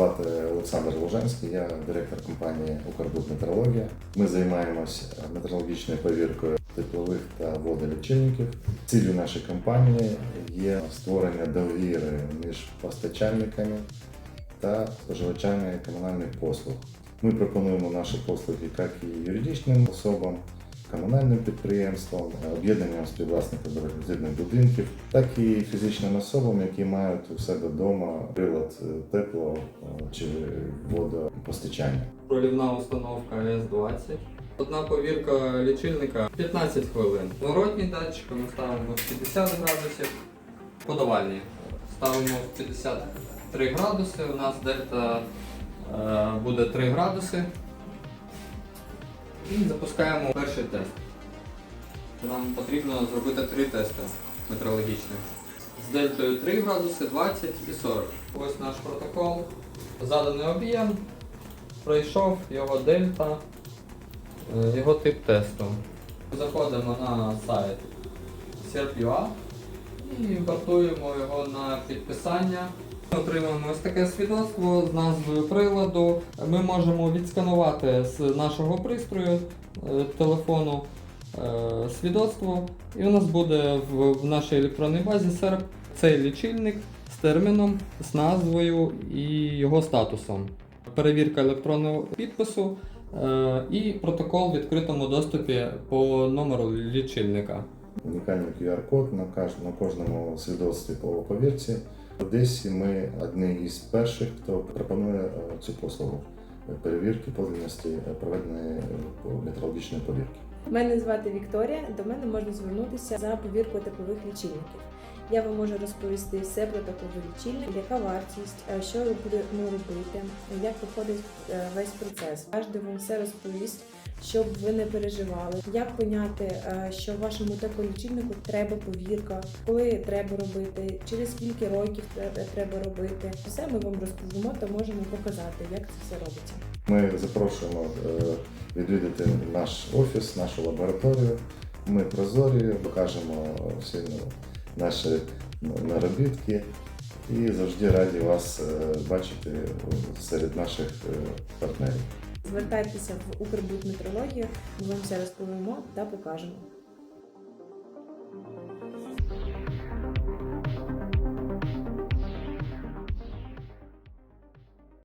Олександр Лужанський, я директор компанії «Укрбудметрологія». Ми займаємося метрологічною повіркою теплових та водолічильників. Ціллю нашої компанії є створення довіри між постачальниками та споживачами комунальних послуг. Ми пропонуємо наші послуги як і юридичним особам, комунальним підприємствам, об'єднанням співвласників багатодітних будинків, так і фізичним особам, які мають у себе вдома прилад е, тепло е, чи водопостачання. Пролівна установка S20. Одна повірка лічильника 15 хвилин. Зворотній датчик ми ставимо в 50 градусів. Подавальні ставимо в 53 градуси. У нас дельта е, буде 3 градуси. І запускаємо перший тест. Нам потрібно зробити три тести метрологічних. З дельтою 3 градуси, 20 і 40. Ось наш протокол. Заданий об'єм, пройшов його дельта, е, його тип тесту. Заходимо на сайт SERP.ua і вартуємо його на підписання. Ми Отримуємо ось таке свідоцтво з назвою приладу. Ми можемо відсканувати з нашого пристрою е, телефону е, свідоцтво, і у нас буде в, нашій електронній базі SERP цей лічильник з терміном, з назвою і його статусом. Перевірка електронного підпису е, і протокол в відкритому доступі по номеру лічильника. Унікальний QR-код на кожному свідоцтві по повірці. Одесі ми одні із перших, хто пропонує е, цю послугу перевірки подлинності е, проведеної е, метрологічної повірки. Мене звати Вікторія. До мене можна звернутися за повіркою теплових лічильників. Я вам можу розповісти все про тепловий лічильник, яка вартість, е, що будемо робити, як проходить е, весь процес. Кожен вам все розповість, щоб ви не переживали, як поняти, е, що вашому теплолічильнику треба повірка, коли треба робити, через скільки років треба робити. Все ми вам розповімо та можемо показати, як це все робиться. Ми запрошуємо відвідати наш офіс, нашу лабораторію. Ми прозорі, покажемо всі ну, наші наробітки і завжди раді вас е, бачити серед наших е, партнерів. Звертайтеся в Укрбудметрологію, ми вам все розповімо та покажемо.